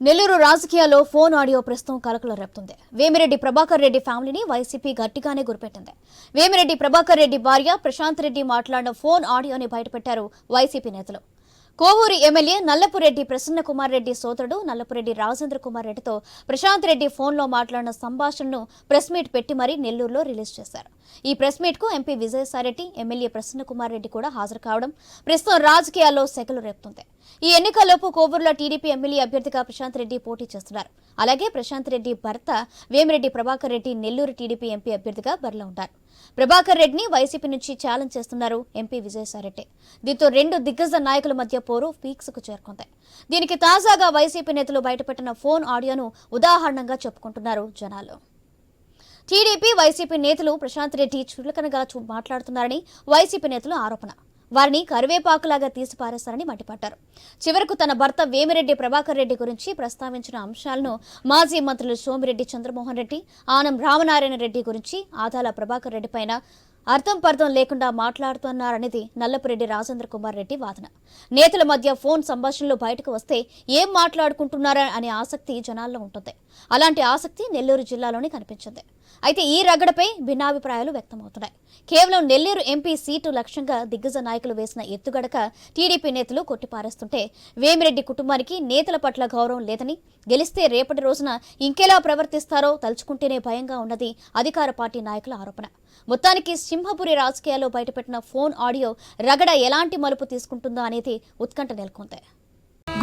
నెల్లూరు రాజకీయాల్లో phone audio ప్రస్తుతం కలకలం రేపుతుంది. వేమిరెడ్డి ప్రభాకర్ రెడ్డి ఫ్యామిలీని వైసీపీ గట్టిగానే గురిపెట్టింది. వేమిరెడ్డి ప్రభాకర్ రెడ్డి భార్య ప్రశాంత్ రెడ్డి మాట్లాడిన ఫోన్ ఆడియోని బయటపెట్టారు వైసీపీ నేతలు. కోవూరు ఎమ్మెల్యే నల్లపురెడ్డి ప్రసన్న కుమార్ రెడ్డి సోదరుడు నల్లపురెడ్డి రాజేంద్ర కుమార్ రెడ్డితో ప్రశాంత్ రెడ్డి ఫోన్లో మాట్లాడిన సంభాషణను ప్రెస్ మీట్ పెట్టి మరీ నెల్లూరులో రిలీజ్ చేశారు. ఈ ప్రెస్ మీట్కు ఎంపీ విజయసాయిరెడ్డి ఎమ్మెల్యే ప్రసన్న కుమార్ రెడ్డి కూడా హాజరు కావడం ప్రస్తుతం రాజకీయాల్లో సెగలు రేపుతుంది. ఈ ఎన్నికల్లోపు కోవూరులో టీడీపీ ఎమ్మెల్యే అభ్యర్థిగా ప్రశాంత్ రెడ్డి పోటీ చేస్తున్నారు. అలాగే ప్రశాంత్ రెడ్డి భర్త వేమిరెడ్డి ప్రభాకర్ రెడ్డి నెల్లూరు టీడీపీ ఎంపీ అభ్యర్థిగా బరిలో ఉంటారు. ప్రభాకర్ రెడ్డిని వైసీపీ నుంచి ఛాలెంజ్ చేస్తున్నారు ఎంపీ విజయసాయిరెడ్డి. దీంతో రెండు దిగ్గజ నాయకుల మధ్య పోరు పీక్స్కు చేరుకుంది. దీనికి తాజాగా వైసీపీ నేతలు బయటపెట్టిన ఫోన్ ఆడియోను ఉదాహరణంగా చెప్పుకుంటున్నారు జనాలు. టీడీపీ వైసీపీ నేతలు ప్రశాంత్ రెడ్డి చులకనగా మాట్లాడుతున్నారని వైసీపీ నేతలు ఆరోపణ. వారిని కరివేపాకులాగా తీసిపారేస్తారని మండిపడ్డారు. చివరకు తన భర్త వేమిరెడ్డి ప్రభాకర్ రెడ్డి గురించి ప్రస్తావించిన అంశాలను మాజీ మంత్రులు సోమిరెడ్డి చంద్రమోహన్ రెడ్డి ఆనం రామనారాయణ రెడ్డి గురించి ఆదాల ప్రభాకర్ రెడ్డి పైన అర్థం పర్థం లేకుండా మాట్లాడుతున్నారనేది నల్లపురెడ్డి రాజేంద్ర కుమార్ రెడ్డి వాదన. నేతల మధ్య ఫోన్ సంభాషణలు బయటకు వస్తే ఏం మాట్లాడుకుంటున్నారా అనే ఆసక్తి జనాల్లో ఉంటుంది. అలాంటి ఆసక్తి నెల్లూరు జిల్లాలోనే కనిపించింది. అయితే ఈ రగడపై భిన్నాభిప్రాయాలు వ్యక్తమవుతున్నాయి. కేవలం నెల్లూరు ఎంపీ సీటు లక్ష్యంగా దిగ్గజ నాయకులు వేసిన ఎత్తుగడక టీడీపీ నేతలు కొట్టిపారేస్తుంటే వేమిరెడ్డి కుటుంబానికి నేతల పట్ల గౌరవం లేదని గెలిస్తే రేపటి రోజున ఇంకెలా ప్రవర్తిస్తారో తలుచుకుంటేనే భయంగా ఉన్నది అధికార పార్టీ నాయకుల ఆరోపణ. మొత్తానికి సింహపురి రాజకీయాల్లో బయటపెట్టిన ఫోన్ ఆడియో రగడ ఎలాంటి మలుపు తీసుకుంటుందో అనేది ఉత్కంఠ నెలకొంది.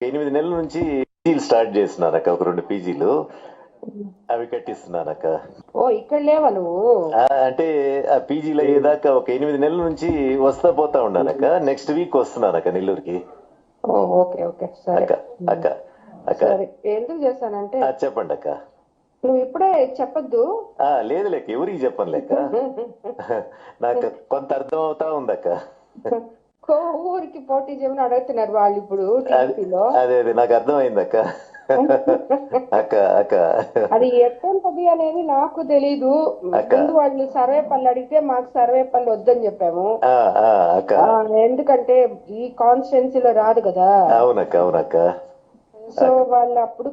ఎనిమిది నెలల నుంచి పీజీలు స్టార్ట్ చేస్తున్నానక్క ఒక రెండు పీజీలు. అవి కట్టిస్తున్నానక్క ఓ ఇక్కడ లేవా నువ్వు? అంటే ఆ పీజీలు అయ్యేదాకా ఒక ఎనిమిది నెలల నుంచి వస్తా పోతా ఉన్నానక్క నెక్స్ట్ వీక్ వస్తున్నానక్క నెల్లూరుకి. ఓ ఓకే ఓకే సరే. అక్క అక్క అక్క. సరే ఎందుకు చేశానంటే ఆ, చెప్పండి అక్క. నువ్వు ఇప్పుడే చెప్పొద్దు. ఆ, లేదు లేక ఎవరికి చెప్పను లేక నాకు కొంత అర్థం అవుతా ఉందక్క. కో ఊరికి పోటీ చేయమని అడుగుతున్నారు వాళ్ళు ఇప్పుడు అది- టీడీపీలో. అదే అదే నాకు అర్థమైందక్క అక్క. అక్క అది ఎట్టంతది అనేది నాకు తెలీదు. అక్క. ముందు వాళ్ళు సర్వే పనులు అడిగితే మాకు సర్వే పనులు వద్దని చెప్పాము. అక్క. ఎందుకంటే ఈ కాన్స్టిట్యున్సీలో రాదు కదా. అవునక్క అవునక్క. సో వాళ్ళు అప్పుడు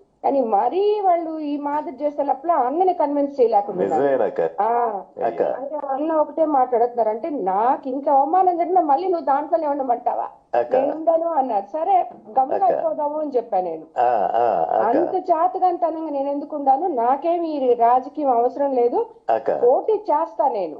కానీ మరీ వాళ్ళు ఈ మాదిరి చేసేటప్పుడు అన్నని కన్విన్స్ చేయలేకుండా అంటే అన్న ఒకటే మాట్లాడుతున్నారు. అంటే నాకు ఇంకా అవమానం జరిగినా మళ్ళీ నువ్వు దాంట్లోనే ఉండమంటావా? ఉండను అన్నారు. సరే అక్క. అయిపోదాము అని చెప్పాను నేను. అంత చాతకంతనంగా నేను ఎందుకు ఉండాను? నాకేమి ఈ రాజకీయం అవసరం లేదు. పోటీ చేస్తా నేను.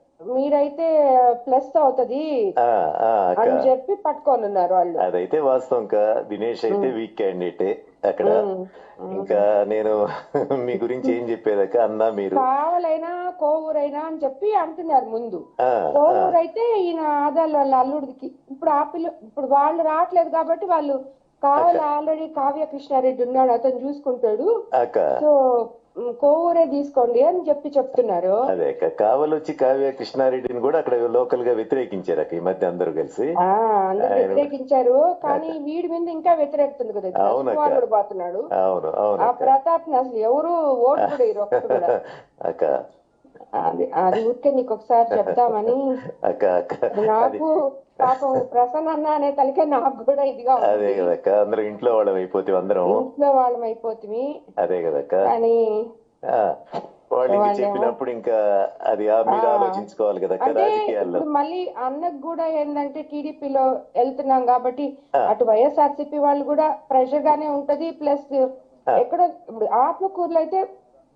మీరైతే ప్లస్ అవుతది అని చెప్పి పట్టుకొని ఉన్నారు వాళ్ళు. అదైతే వాస్తవం కా దినేష్ అయితే వీక్ క్యాండిడేటే అక్కడ. ఇంకా నేను మీ గురించి ఏం చెప్పేదక్క అన్నా మీరు. కావాలైనా కోవూరైనా అని చెప్పి అంటున్నారు ముందు. ఆ, కోవూరు అయితే ఈయన ఆదాలు వాళ్ళ అల్లుడికి. ఇప్పుడు ఆ పిల్ల ఇప్పుడు వాళ్ళు రావట్లేదు కాబట్టి వాళ్ళు కావాలి ఆల్రెడీ కావ్య కృష్ణారెడ్డి ఉన్నాడు అతను చూసుకుంటాడు. సో కోవూరే తీసుకోండి అని చెప్పి చెప్తున్నారు. అదే అక్క. కావలొచ్చి కావ్య కృష్ణారెడ్డిని కూడా అక్కడ లోకల్గా వ్యతిరేకించారు ఈ మధ్య అందరూ కలిసి. వ్యతిరేకించారు. కానీ వీడి మీద ఇంకా వ్యతిరేకుతుంది కదా పోతున్నాడు. అవును అవును ఆ ప్రతాప్ అసలు ఎవరు ఓటు కూడా అది అది ఊరికే నీకు ఒకసారి చెప్తామని నాకు పాపం ప్రసన్న అన్న అనే తలకే నాకు కూడా ఇదిగా. అదే కదక్క అందరం ఇంట్లో వాళ్ళం అయిపోతే అందరం ఇంట్లో వాళ్ళం అయిపోతుంది అదే కదక్క కానీ వాళ్ళు వాళ్ళేమో- చెప్పినప్పుడు ఇంకా అది మీరు. ఆలోచించుకోవాలి అంటే రాజకీయాల్లో మళ్ళీ అన్నకు కూడా ఏంటంటే టీడీపీలో వెళ్తున్నాం కాబట్టి. అటు వైఎస్ఆర్సీపీ వాళ్ళు కూడా ప్రెషర్ గానే ఉంటది ప్లస్ ఎక్కడో ఆత్మకూరులో అయితే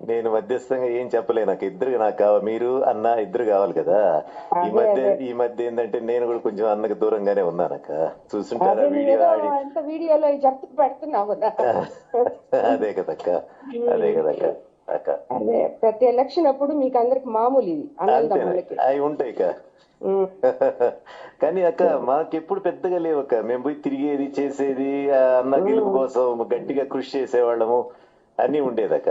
నేను మధ్యస్థంగా ఏం చెప్పలే నాకు ఇద్దరు నాకు కావాలి మీరు అన్న ఇద్దరు కావాలి కదా. ఈ మధ్య. ఈ మధ్య ఏంటంటే నేను కూడా కొంచెం అన్నకు దూరంగానే ఉన్నానక్క చూసుంటారా వీడియో ఆడి వీడియోలో పెడుతున్నావు కదా. అదే కదక్క. అదే కదక్క. అదే ప్రతి ఎలక్షన్ అప్పుడు మీకు అందరికి మామూలు ఇది. అవి ఉంటాయి. కానీ అక్క మాకెప్పుడు పెద్దగా లేవు అక్క. మేము పోయి తిరిగేది చేసేది అన్న గెలుపు కోసం గట్టిగా కృషి చేసేవాళ్ళము. అన్ని ఉండేదక్క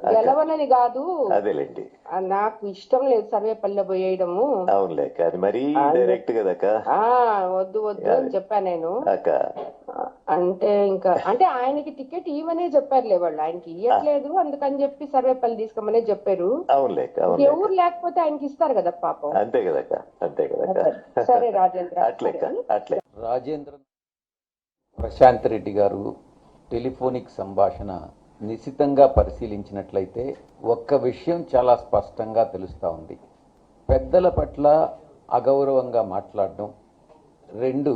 గెలవనని కాదు. అదేలేండి. నాకు ఇష్టం లేదు సర్వేపల్లిలో పోయేయడము అవునులే అది మరీ డైరెక్ట్ ఆ వద్దు వద్దు అని చెప్పా నేను. అంటే ఇంకా అంటే ఆయనకి టికెట్ ఇవ్వనే చెప్పారులే వాళ్ళు. ఆయనకి ఇవ్వట్లేదు అందుకని చెప్పి సర్వేపల్లి తీసుకోమనే చెప్పారు. అవునులే ఎవరు లేకపోతే ఆయనకి ఇస్తారు కదా పాపం. అంతే కదక్క అంతే కదక్క. సరే రాజేంద్ర. అట్లే అట్లే. రాజేంద్ర ప్రశాంత్ రెడ్డి గారు టెలిఫోనిక్ సంభాషణ నిశితంగా పరిశీలించినట్లయితే ఒక్క విషయం చాలా స్పష్టంగా తెలుస్తూ ఉంది. పెద్దల పట్ల అగౌరవంగా మాట్లాడడం. రెండు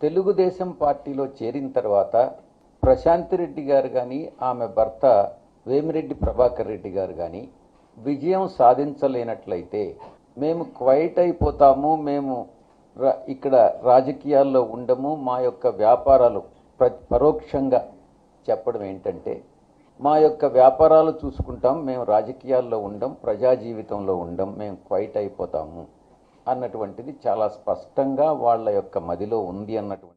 తెలుగుదేశం పార్టీలో చేరిన తర్వాత ప్రశాంతి రెడ్డి గారు కానీ ఆమె భర్త వేమిరెడ్డి ప్రభాకర్ రెడ్డి గారు కానీ విజయం సాధించలేనట్లయితే మేము క్వైట్ అయిపోతాము మేము ఇక్కడ రాజకీయాల్లో ఉండము మా యొక్క వ్యాపారాలు ప్ర పరోక్షంగా చెప్పడం ఏంటంటే మా యొక్క వ్యాపారాలు చూసుకుంటాం మేము రాజకీయాల్లో ఉండం ప్రజా జీవితంలో ఉండం మేము క్వైట్ అయిపోతాము అన్నటువంటిది చాలా స్పష్టంగా వాళ్ళ యొక్క మదిలో ఉంది అన్నటువంటి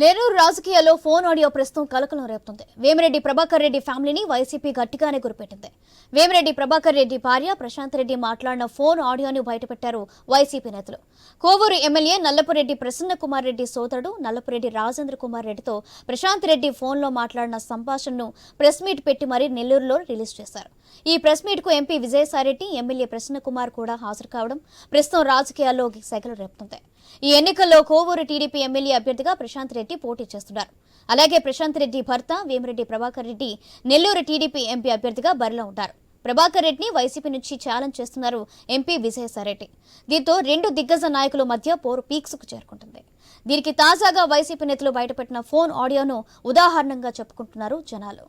లేనూరు రాజకీయాల్లో ఫోన్ ఆడియో ప్రస్తుతం కలకలం రేపుతుంది. వేమిరెడ్డి ప్రభాకర్ రెడ్డి ఫ్యామిలీని వైసీపీ గట్టిగానే గురిపెట్టింది. వేమిరెడ్డి ప్రభాకర్ రెడ్డి భార్య ప్రశాంత్ రెడ్డి మాట్లాడిన ఫోన్ ఆడియోని బయటపెట్టారు వైసీపీ నేతలు. కోవూరు ఎమ్మెల్యే నల్లపురెడ్డి ప్రసన్న కుమార్ రెడ్డి సోదరుడు నల్లపురెడ్డి రాజేంద్ర కుమార్ రెడ్డితో ప్రశాంత్ రెడ్డి ఫోన్లో మాట్లాడిన సంభాషణను ప్రెస్ మీట్ పెట్టి మరీ నెల్లూరులో రిలీజ్ చేశారు. ఈ ప్రెస్ మీట్కు ఎంపీ విజయసాయిరెడ్డి ఎమ్మెల్యే ప్రసన్న కుమార్ కూడా హాజరు కావడం ప్రస్తుతం రాజకీయాల్లో సెగలు రేపుతుంది. ఈ ఎన్నికల్లో కోవూరు టీడీపీ ఎమ్మెల్యే అభ్యర్థిగా ప్రశాంత్ రెడ్డి పోటీ చేస్తున్నారు. అలాగే ప్రశాంత్ రెడ్డి భర్త వేమిరెడ్డి ప్రభాకర్ రెడ్డి నెల్లూరు టీడీపీ ఎంపీ అభ్యర్థిగా బరిలో ఉంటారు. ప్రభాకర్ రెడ్డిని వైసీపీ నుంచి ఛాలెంజ్ చేస్తున్నారు ఎంపీ విజయసాయిరెడ్డి. దీంతో రెండు దిగ్గజ నాయకుల మధ్య పోరు పీక్స్కు చేరుకుంటుంది. దీనికి తాజాగా వైసీపీ నేతలు బయటపెట్టిన ఫోన్ ఆడియోను ఉదాహరణగా చెప్పుకుంటున్నారు జనాలు.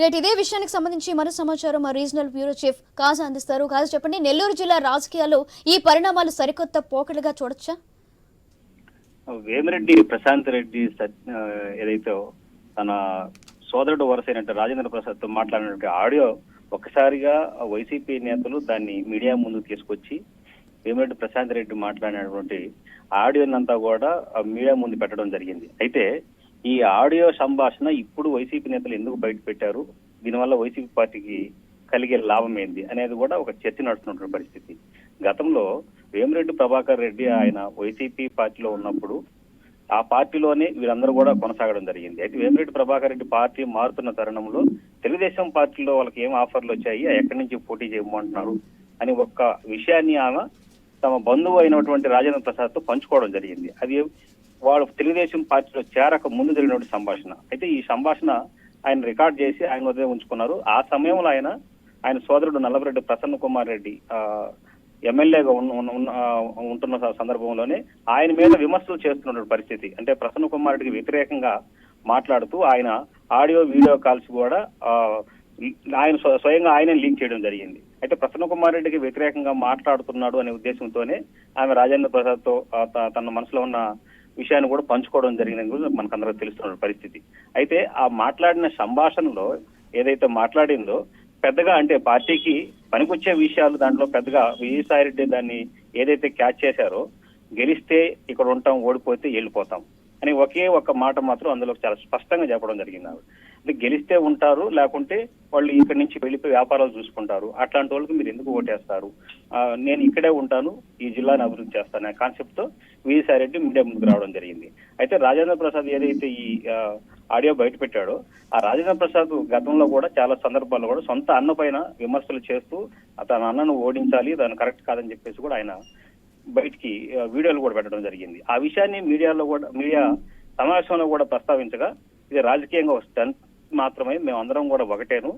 రేట్ ఇదే విషయానికి సంబంధించి మరో సమాచారం మా రీజనల్ బ్యూరో చీఫ్ కాజా అందిస్తారు. కాజా చెప్పండి నెల్లూరు జిల్లా రాజకీయాల్లో ఈ పరిణామాలు సరికొత్త పోకలుగా చూడొచ్చా? వేమిరెడ్డి ప్రశాంత్ రెడ్డి ఏదైతే తన సోదరుడు వరసైనట్టు రాజేంద్ర ప్రసాద్తో మాట్లాడినటువంటి ఆడియో ఒక్కసారిగా వైసీపీ నేతలు దాన్ని మీడియా ముందు తీసుకొచ్చి వేమిరెడ్డి ప్రశాంత్ రెడ్డి మాట్లాడినటువంటి ఆడియోనంతా కూడా మీడియా ముందు పెట్టడం జరిగింది. అయితే ఈ ఆడియో సంభాషణ ఇప్పుడు వైసీపీ నేతలు ఎందుకు బయట పెట్టారు? దీనివల్ల వైసీపీ పార్టీకి కలిగే లాభం ఏంది? అనేది కూడా ఒక చర్చ నడుస్తున్నటువంటి పరిస్థితి. గతంలో వేమిరెడ్డి ప్రభాకర్ రెడ్డి ఆయన వైసీపీ పార్టీలో ఉన్నప్పుడు ఆ పార్టీలోనే వీరందరూ కూడా కొనసాగడం జరిగింది. అయితే వేమిరెడ్డి ప్రభాకర్ రెడ్డి పార్టీ మారుతున్న తరుణంలో తెలుగుదేశం పార్టీలో వాళ్ళకి ఏం ఆఫర్లు వచ్చాయి? ఎక్కడి నుంచి పోటీ చేయమంటున్నారు అని ఒక్క విషయాన్ని ఆమె తమ బంధువు అయినటువంటి రాజేంద్ర ప్రసాద్తో పంచుకోవడం జరిగింది. అది వాడు తెలుగుదేశం పార్టీలో చేరక ముందు జరిగినటువంటి సంభాషణ. అయితే ఈ సంభాషణ ఆయన రికార్డ్ చేసి ఆయన వద్ద ఉంచుకున్నారు. ఆ సమయంలో ఆయన ఆయన సోదరుడు నల్లబరెడ్డి ప్రసన్న కుమార్ రెడ్డి ఎమ్మెల్యేగా ఉన్న- ఉన్న- ఉంటున్న సందర్భంలోనే ఆయన మీద విమర్శలు చేస్తున్న పరిస్థితి. అంటే ప్రసన్న కుమార్ రెడ్డికి వ్యతిరేకంగా మాట్లాడుతూ ఆయన ఆడియో వీడియో కాల్స్ కూడా ఆయన స్వ- స్వయంగా ఆయన లీక్ చేయడం జరిగింది. అయితే ప్రసన్న కుమార్ రెడ్డికి వ్యతిరేకంగా మాట్లాడుతున్నాడు అనే ఉద్దేశంతోనే ఆమె రాజేంద్ర ప్రసాద్తో తన మనసులో ఉన్న విషయాన్ని కూడా పంచుకోవడం జరిగిన కూడా మనకందరూ తెలుస్తున్న పరిస్థితి. అయితే ఆ మాట్లాడిన సంభాషణలో ఏదైతే మాట్లాడిందో పెద్దగా అంటే పార్టీకి పనికొచ్చే విషయాలు దాంట్లో పెద్దగా విజయసాయి రెడ్డి దాన్ని ఏదైతే క్యాచ్ చేశారో గెలిస్తే ఇక్కడ ఉంటాం ఓడిపోతే వెళ్ళిపోతాం అని ఒకే ఒక్క మాట మాత్రం అందులో చాలా స్పష్టంగా చెప్పడం జరిగింది అంటే గెలిస్తే ఉంటారు లేకుంటే వాళ్ళు ఇక్కడి నుంచి వెళ్ళిపోయి వ్యాపారాలు చూసుకుంటారు. అట్లాంటి వాళ్ళకి మీరు ఎందుకు ఓటేస్తారు? నేను ఇక్కడే ఉంటాను ఈ జిల్లాని అభివృద్ధి చేస్తాను అనే కాన్సెప్ట్తో విజయసాయి రెడ్డి మీడియా ముందుకు రావడం జరిగింది. అయితే రాజేంద్ర ప్రసాద్ ఏదైతే ఈ ఆడియో బయట పెట్టాడో ఆ రాజేంద్ర ప్రసాద్ గతంలో కూడా చాలా సందర్భాల్లో కూడా సొంత అన్న పైన విమర్శలు చేస్తూ తన అన్నను ఓడించాలి దాని కరెక్ట్ కాదని చెప్పేసి కూడా ఆయన బయటికి వీడియోలు కూడా పెట్టడం జరిగింది. ఆ విషయాన్ని మీడియాలో కూడా మీడియా సమావేశంలో కూడా ప్రస్తావించగా ఇది రాజకీయంగా ఒక స్టంట్ మాత్రమే మేమందరం కూడా ఒకటేను.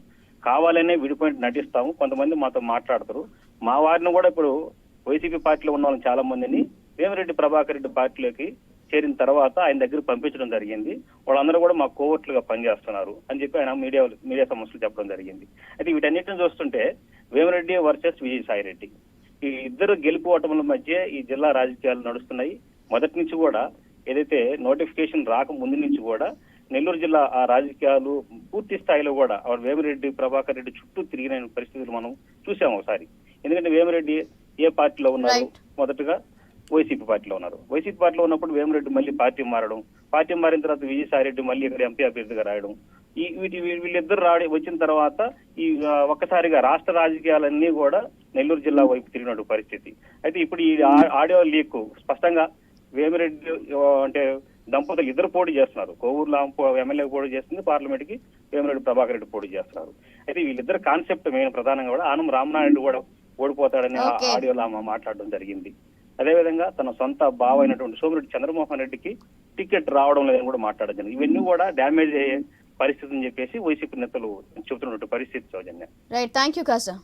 కావాలనే విడిపోయి నటిస్తాము కొంతమంది మాతో మాట్లాడతారు. మా వారిని కూడా ఇప్పుడు వైసీపీ పార్టీలో ఉన్న వాళ్ళని చాలా మందిని వేమిరెడ్డి ప్రభాకర్ రెడ్డి పార్టీలోకి చేరిన తర్వాత ఆయన దగ్గర పంపించడం జరిగింది. వాళ్ళందరూ కూడా మా కోవర్ట్లుగా పనిచేస్తున్నారు అని చెప్పి ఆయన మీడియా మీడియా సమస్యలు చెప్పడం జరిగింది. అయితే వీటన్నిటిని చూస్తుంటే వేమిరెడ్డి వర్సెస్ విజయసాయి రెడ్డి ఈ ఇద్దరు గెలుపు ఓటముల మధ్య ఈ జిల్లా రాజకీయాలు నడుస్తున్నాయి. మొదటి నుంచి కూడా ఏదైతే నోటిఫికేషన్ రాక ముందు నుంచి కూడా నెల్లూరు జిల్లా ఆ రాజకీయాలు పూర్తి స్థాయిలో కూడా వేమిరెడ్డి ప్రభాకర్ రెడ్డి చుట్టూ తిరిగిన పరిస్థితులు మనం చూసాము ఒకసారి. ఎందుకంటే వేమిరెడ్డి ఏ పార్టీలో ఉన్నారు. మొదటగా వైసీపీ పార్టీలో ఉన్నారు. వైసీపీ పార్టీలో ఉన్నప్పుడు వేమిరెడ్డి మళ్ళీ పార్టీ మారడం పార్టీ మారిన తర్వాత విజయసాయి రెడ్డి మళ్ళీ ఇక్కడ ఎంపీ అభ్యర్థిగా రాయడం. ఈ వీటి వీళ్ళిద్దరు రాడి వచ్చిన తర్వాత ఈ ఒక్కసారిగా రాష్ట్ర రాజకీయాలన్నీ కూడా నెల్లూరు జిల్లా వైపు తిరిగినట్టు పరిస్థితి. అయితే ఇప్పుడు ఈ ఆడియో లీక్ స్పష్టంగా వేమిరెడ్డి అంటే దంపతులు ఇద్దరు పోటీ చేస్తున్నారు. కోవూరులో ఎమ్మెల్యే పోటీ చేస్తుంది పార్లమెంట్కి వేమిరెడ్డి ప్రభాకర్ రెడ్డి పోటీ చేస్తున్నారు. అయితే వీళ్ళిద్దరు కాన్సెప్ట్ మెయిన్ ప్రధానంగా కూడా ఆనం రామనాయుడు కూడా ఓడిపోతాడని. ఆడియోలో ఆమె మాట్లాడడం జరిగింది. అదేవిధంగా తన సొంత బావ అయినటువంటి సోమిరెడ్డి చంద్రమోహన్ రెడ్డికి టికెట్ రావడం లేదని కూడా మాట్లాడడం జరిగింది. ఇవన్నీ కూడా డ్యామేజ్ అయ్యే పరిస్థితి అని చెప్పేసి వైసీపీ నేతలు చెబుతున్నటువంటి పరిస్థితి Soujanya. Right thank you Kasa